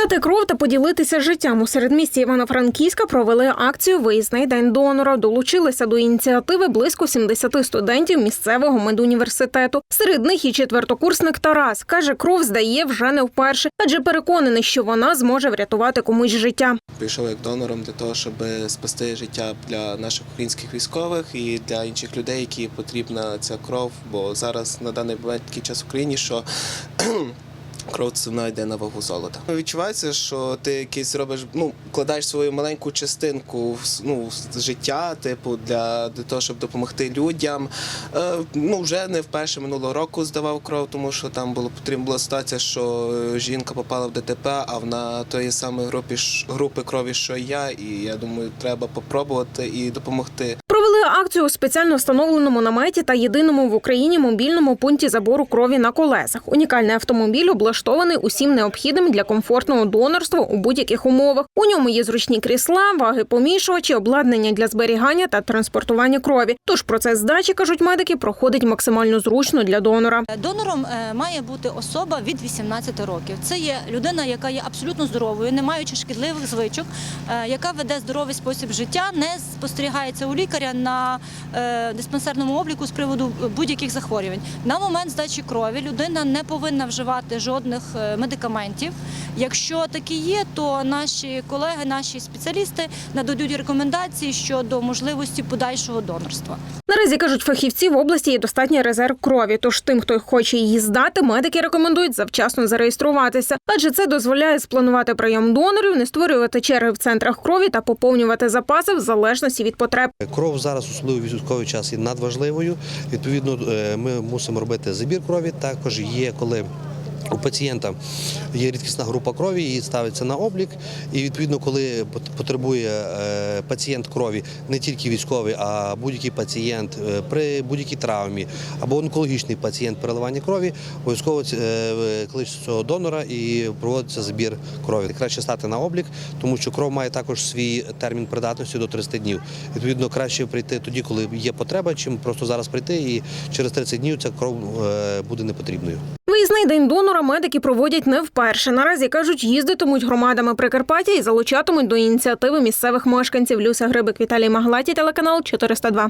Здати кров та поділитися життям у середмісті Івано-Франківська провели акцію Виїзний день донора. Долучилися до ініціативи близько 70 студентів місцевого медуніверситету. Серед них і четвертокурсник Тарас каже, кров здає вже не вперше, адже переконаний, що вона зможе врятувати комусь життя. Прийшов як донором для того, щоб спасти життя для наших українських військових і для інших людей, які потрібна ця кров. Бо зараз на даний момент такий час в Україні, що кров це йде на вагу золота. Відчувається, що ти якийсь робиш, ну кладаєш свою маленьку частинку ну, життя, типу, для, для того, щоб допомогти людям. Е, ну вже не вперше минулого року здавав кров, тому що там було потрібна була ситуація, що е, жінка попала в ДТП, а вона тої самої групи групи крові, що я, і я думаю, треба попробувати і допомогти. Акцію у спеціально встановленому наметі та єдиному в Україні мобільному пункті забору крові на колесах. Унікальний автомобіль облаштований усім необхідним для комфортного донорства у будь-яких умовах. У ньому є зручні крісла, ваги помішувачі, обладнання для зберігання та транспортування крові. Тож процес здачі, кажуть медики, проходить максимально зручно для донора. Донором е, має бути особа від 18 років. Це є людина, яка є абсолютно здоровою, не маючи шкідливих звичок, е, яка веде здоровий спосіб життя, не спостерігається у лікаря на е, диспансерному обліку з приводу будь-яких захворювань. На момент здачі крові людина не повинна вживати жодних е, медикаментів. Якщо такі є, то наші колеги, наші спеціалісти нададуть рекомендації щодо можливості подальшого донорства. Наразі кажуть фахівці в області є достатній резерв крові. Тож тим, хто хоче її здати, медики рекомендують завчасно зареєструватися, адже це дозволяє спланувати прийом донорів, не створювати черги в центрах крові та поповнювати запаси в залежності від потреб. Кров зараз, особливо військовий час, є надважливою. Відповідно, е, ми мусимо робити забір крові. Також є коли. У пацієнта є рідкісна група крові, її ставиться на облік. І відповідно, коли потребує е, пацієнт крові, не тільки військовий, а будь-який пацієнт е, при будь-якій травмі або онкологічний пацієнт переливання крові, обов'язково е, кличуть цього донора і проводиться збір крові. Краще стати на облік, тому що кров має також свій термін придатності до 30 днів. Відповідно, краще прийти тоді, коли є потреба, чим просто зараз прийти, і через 30 днів ця кров буде непотрібною. Виїзний день донора медики проводять не вперше. Наразі кажуть, їздитимуть громадами Прикарпаття і залучатимуть до ініціативи місцевих мешканців. Люся Грибик, Віталій Маглаті, телеканал 402.